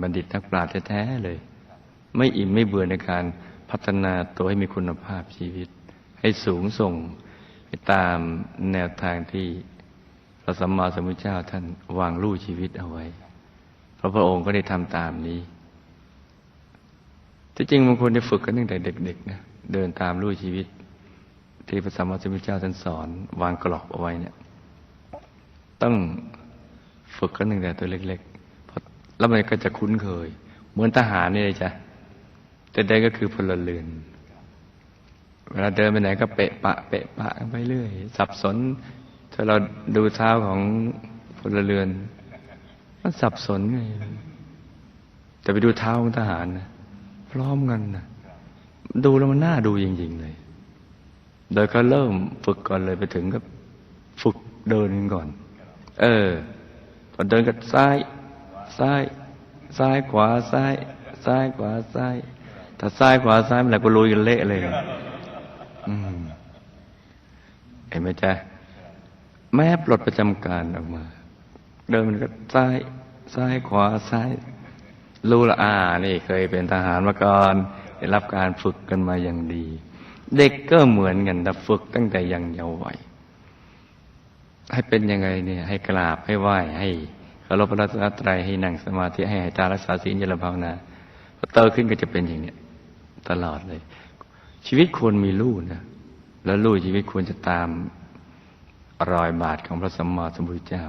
บัณฑิตนักปราชญ์แท้ๆเลย ไม่อิ่มไม่เบื่อในการพัฒนาตัวให้มีคุณภาพชีวิต ให้สูงส่งไปตามแนวทางที่พระสัมมาสัมพุทธเจ้าท่านวางลู่ชีวิตเอาไว้ พระพระองค์ก็ได้ทำตามนี้ ที่จริงบางคนได้ฝึกกันตั้งแต่เด็กๆนะเดินตามลู่ชีวิต ที่พระสัมมาสัมพุทธเจ้าท่านสอน วางกรอบเอาไว้เนี่ย ต้องฝึกกันตั้งแต่ตัวเล็ก แล้วมันก็จะคุ้นเคย เหมือนทหารนี่เลยจ้ะแต่ใดก็คือพลเรือนเวลาเดินไปไหนก็เปะปะเปะปะไปเรื่อย สับสน ถ้าเราดูเท้าของพลเรือน มันสับสนไงแต่ไปดูเท้าของทหารนะพร้อมกันนะดูแล้วมันน่าดูจริง ๆ เลย โดยก็เริ่มฝึกก่อนเลยไปถึงก็ฝึกเดินก่อน เออพอเดินก็ซ้าย ซ้าย ซ้ายขวาซ้าย ซ้ายขวาซ้าย ถ้าซ้ายขวาซ้ายมันแหละก็ลุยกันเละเลยอืมเห็นไหมจ๊ะแม้ปลดประจำการออกมา เดินมันก็ซ้ายซ้ายขวาซ้ายรู้ละอ่านี่เคยเป็นทหารมาก่อนได้รับการฝึกกันมาอย่างดี เด็กก็เหมือนกันแต่ฝึกตั้งแต่ยังเยาว์วัยให้เป็นยังไงเนี่ย ให้กราบให้ไหว้ให้ารพพระรัตนตรัยให้นั่งสมาธิให้หายตารักษาศีลเจริญภาวนาพอเติขึ้นก็จะเป็นอย่างเนี้ยตลอดเลย ชีวิตควรมีลู่นะแล้วลู่ชีวิตควรจะตามรอยบาทของพระสัมมาสัมพุทธเจ้า